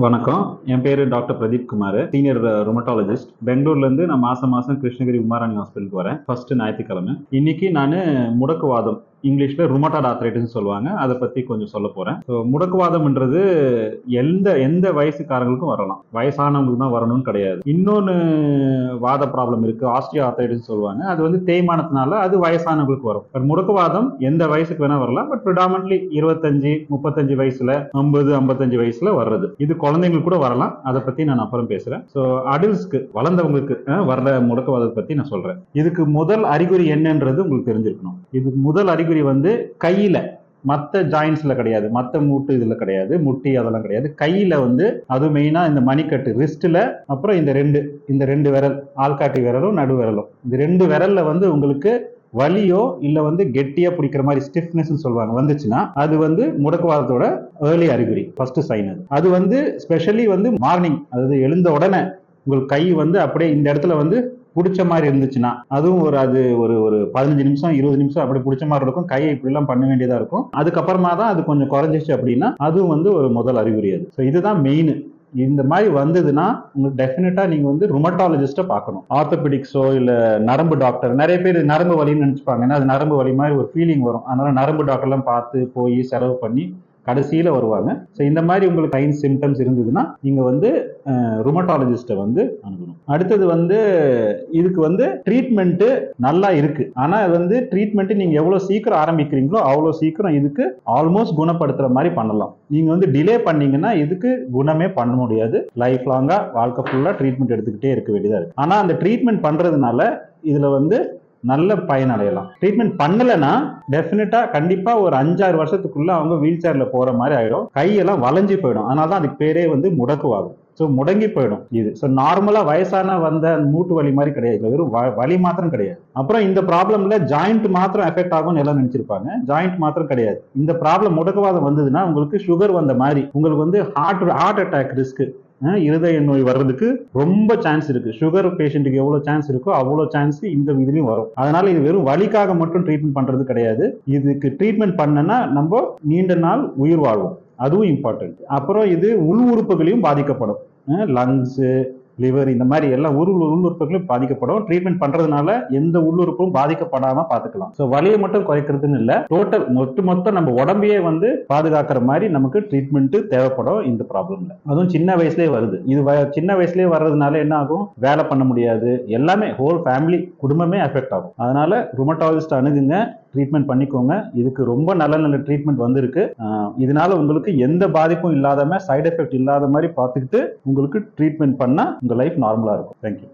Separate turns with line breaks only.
வணக்கம். என் பேர் doctor Pradeep Kumar. Senior rheumatologist பெங்களூர்லேருந்து நான் மாதம் மாதம் கிருஷ்ணகிரி உமாராணி ஹாஸ்பிட்டலுக்கு வரேன். ஃபர்ஸ்ட் ஞாயிற்றுக்கிழமை. இன்னைக்கு நான் முடக்குவாதம். இங்கிலீஷில் ருமட்டாட் ஆத்ரைட்டிஸ் சொல்லுவாங்க. அதை பற்றி கொஞ்சம் சொல்ல போகிறேன் ஸோ முடக்குவாதம்ன்றது எந்த எந்த வயசுக்காரங்களுக்கும் வரலாம். வயசானவங்களுக்கு தான் வரணும்னு கிடையாது. இன்னொன்று வாத ப்ராப்ளம் இருக்குது ஆஸ்ட்ரியா ஆத்ரைட்டிஸ் சொல்லுவாங்க. அது வந்து தேய்மானத்தினால அது வயசானவங்களுக்கு வரும். பட் முடக்குவாதம் எந்த வயசுக்கு வேணால் வரலாம். பட் ப்ரிடாமன்ட்லி இருபத்தஞ்சு முப்பத்தஞ்சு வயசில் ஐம்பது ஐம்பத்தஞ்சு வயசில் வர்றது. இது குழந்தைங்களுக்கு கூட வரலாம். அதை பற்றி நான் அப்புறம் பேசுகிறேன் ஸோ அடில்ஸ்க்கு வளர்ந்தவங்களுக்கு வர்ற முடக்குவாதத்தை பற்றி நான் சொல்கிறேன் இதுக்கு முதல் அறிகுறி என்னன்றது உங்களுக்கு தெரிஞ்சிருக்கணும். இதுக்கு முதல் அறிகுறி வந்து கையில மற்ற ஜாயின்ஸ்ல கிடையாது. மற்ற மூட்டு இதுல கிடையாது. முட்டி அதெல்லாம் கிடையாது. கையில வந்து அது மெயினா இந்த மணிக்கட்டு ரிஸ்ட்ல அப்புறம் இந்த ரெண்டு இந்த ரெண்டு விரல் ஆள்காட்டி விரலும் நடு விரலும். இந்த ரெண்டு விரல்ல வந்து உங்களுக்கு வலியோ இல்ல வந்து கெட்டியா பிடிக்கிற மாதிரி ஸ்டிஃப்னஸ் சொல்லுவாங்க. வந்துச்சுன்னா அது வந்து முடக்குவாதத்தோட ஏர்லி அறிகுறி ஃபர்ஸ்ட் சைன் அது. அது வந்து ஸ்பெஷலி வந்து மார்னிங் அதாவது எழுந்த உடனே உங்களுக்கு கை வந்து அப்படியே இந்த இடத்துல வந்து பிடிச்ச மாதிரி இருந்துச்சுன்னா அதுவும் ஒரு அது ஒரு ஒரு பதினஞ்சு நிமிஷம் இருபது நிமிஷம் அப்படி பிடிச்ச மாதிரி இருக்கும். கையை இப்படிலாம் பண்ண வேண்டியதா இருக்கும். அதுக்கப்புறமா தான் அது கொஞ்சம் குறைஞ்சிச்சு அப்படின்னா அதுவும் வந்து ஒரு முதல் அறிகுறி அது. ஸோ இதுதான் மெயின் இந்த மாதிரி வந்ததுன்னா உங்களுக்கு டெஃபினட்டா நீங்க வந்து ருமட்டாலஜிஸ்ட்டை பார்க்கணும். ஆர்த்தோபெடிக்ஸோ இல்ல நரம்பு டாக்டர் நிறைய பேர் நரம்பு வலின்னு நினைச்சுப்பாங்க. ஏன்னா அது நரம்பு வலி மாதிரி ஒரு ஃபீலிங் வரும். அதனால நரம்பு டாக்டர்லாம் பார்த்து போய் செலவு பண்ணி கடைசியில வருவாங்க. ஸோ இந்த மாதிரி உங்களுக்கு சைன் சிம்டம்ஸ் இருந்ததுன்னா நீங்க வந்து ருமட்டாலஜிஸ்ட்டை வந்து அணுகணும் அடுத்தது வந்து இதுக்கு வந்து ட்ரீட்மெண்ட்டு நல்லா இருக்கு. ஆனா இது வந்து ட்ரீட்மெண்ட் நீங்க எவ்வளவு சீக்கிரம் ஆரம்பிக்கிறீங்களோ அவ்வளவு சீக்கிரம் இதுக்கு ஆல்மோஸ்ட் குணப்படுத்துற மாதிரி பண்ணலாம். நீங்க வந்து டிலே பண்ணீங்கன்னா இதுக்கு குணமே பண்ண முடியாது. லைஃப் லாங்கா வாழ்க்கை ஃபுல்லா ட்ரீட்மெண்ட் எடுத்துக்கிட்டே இருக்க வேண்டியதா இருக்கு. ஆனா அந்த ட்ரீட்மெண்ட் பண்றதுனால இதுல வந்து நல்ல பயன் அடையலாம். ட்ரீட்மெண்ட் பண்ணலைன்னா டெஃபினட்டா கண்டிப்பா ஒரு அஞ்சாறு வருஷத்துக்குள்ள அவங்க வீல் சேர்ல போற மாதிரி ஆயிடும். கையெல்லாம் வளைஞ்சு போயிடும். அதனால தான் அதுக்கு பேரே வந்து முடக்குவாகும் ஸோ முடங்கி போயிடும் இது. ஸோ நார்மலாக வயசான வந்த அந்த மூட்டு வலி மாதிரி கிடையாது. வெறும் வ- வலி மாத்திரம் கிடையாது. அப்புறம் இந்த ப்ராப்ளம்ல ஜாயிண்ட் மாத்திரம் எஃபெக்ட் ஆகும்னு எல்லாம் நினைச்சிருப்பாங்க. ஜாயிண்ட் மாத்திரம் கிடையாது. இந்த ப்ராப்ளம் முடக்கவாதம் வந்ததுன்னா உங்களுக்கு சுகர் வந்த மாதிரி உங்களுக்கு வந்து ஹார்ட் ஹார்ட் அட்டாக் ரிஸ்க் இருதய நோய் வர்றதுக்கு ரொம்ப சான்ஸ் இருக்கு. சுகர் பேஷண்ட்டுக்கு எவ்வளவு சான்ஸ் இருக்கோ அவ்வளோ சான்ஸ் இந்த இதுலயும் வரும். அதனால இது வெறும் வலிக்காக மட்டும் ட்ரீட்மெண்ட் பண்றது கிடையாது. இதுக்கு ட்ரீட்மெண்ட் பண்ணனா நம்ம நீண்ட நாள் உயிர் வாழ்வோம். அதுவும் இம்பார்ட்டன்ட் அப்புறம் இது உள் உறுப்புகளையும் பாதிக்கப்படும். லங்ஸு லிவர் இந்த மாதிரி எல்லா உரு உள்ளுறுப்புகளும் பாதிக்கப்படும். ட்ரீட்மெண்ட் பண்றதுனால எந்த உள்ளுறுப்பும் பாதிக்கப்படாம பாத்துக்கலாம் ஸோ வலியை மட்டும் குறைக்கிறதுன்னு இல்ல டோட்டல் மொத்த மொத்தம் நம்ம உடம்பையே வந்து பாதுகாக்கிற மாதிரி நமக்கு ட்ரீட்மெண்ட் தேவைப்படும் இந்த ப்ராப்ளம்ல அதுவும் சின்ன வயசுலயே வருது. இது சின்ன வயசுலயே வர்றதுனால என்ன ஆகும்? வேலை பண்ண முடியாது. எல்லாமே ஹோல் ஃபேமிலி குடும்பமே அஃபெக்ட் ஆகும். அதனால ருமட்டாலஜிஸ்ட் அணுகுங்க. ட்ரீட்மெண்ட் பண்ணிக்கோங்க. இதுக்கு ரொம்ப நல்ல நல்ல ட்ரீட்மெண்ட் வந்திருக்கு. இதனால உங்களுக்கு எந்த பாதிப்பும் இல்லாத சைடு எஃபெக்ட் இல்லாத மாதிரி பார்த்துக்கிட்டு உங்களுக்கு ட்ரீட்மெண்ட் பண்ணால் உங்கள் லைஃப் நார்மலாக இருக்கும். தேங்க்யூ